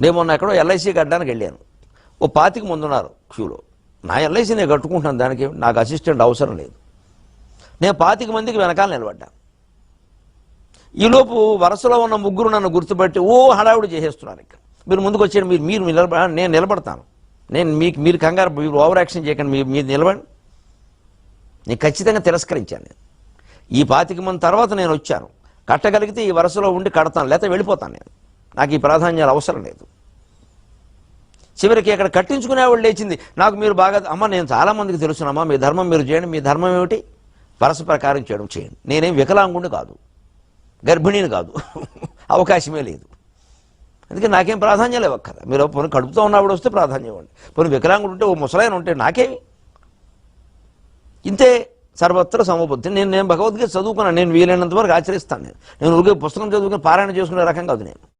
నేను మొన్న ఎక్కడో ఎల్ఐసి కట్టడానికి వెళ్ళాను. ఓ పాతికి ముందున్నారు క్యూలో. నా ఎల్ఐసి నేను కట్టుకుంటున్నాను దానికి నాకు అసిస్టెంట్ అవసరం లేదు. నేను పాతిక మందికి వెనకాల నిలబడ్డా. ఈలోపు వరుసలో ఉన్న ముగ్గురు నన్ను గుర్తుపట్టి ఓ హడావుడి చేసేస్తున్నారు ఇక్కడ. మీరు ముందుకు వచ్చారు మీరు మీరు నిలబ నేను నిలబడతాను. నేను మీకు మీరు కంగారు మీరు ఓవర్ యాక్షన్ చేయకండి మీరు మీరు నిలబడి నేను ఖచ్చితంగా తిరస్కరించాను నేను. ఈ పాతిక మంది తర్వాత నేను వచ్చాను. కట్టగలిగితే ఈ వరుసలో ఉండి కడతాను లేకపోతే వెళ్ళిపోతాను నేను. నాకు ఈ ప్రాధాన్యాలు అవసరం లేదు. చివరికి ఇక్కడ కట్టించుకునేవాళ్ళు లేచింది. నాకు మీరు బాగా అమ్మ నేను చాలా మందికి తెలుసునమ్మా మీ ధర్మం మీరు చేయండి మీ ధర్మం ఏమిటి? వరస ప్రకారం చేయడం చేయండి. నేనేం వికలాంగుండి కాదు. గర్భిణీని కాదు. అవకాశమే లేదు. అందుకే నాకేం ప్రాధాన్యం లేవక్కర్లా కదా మీరు పొను కడుపుతో ఉన్నప్పుడు వస్తే ప్రాధాన్యం ఇవ్వండి. పోనీ వికలాంగుడు ఉంటే ఓ ముసలాయన ఉంటే నాకేమి? ఇంతే సర్వత్ర సమబుద్ధి. నేను నేను భగవద్గీత చదువుకున్నాను. నేను వీలైనంత వరకు ఆచరిస్తాను. నేను నేను పుస్తకం చదువుకుని పారాయణ చేసుకునే రకం కాదు నేను.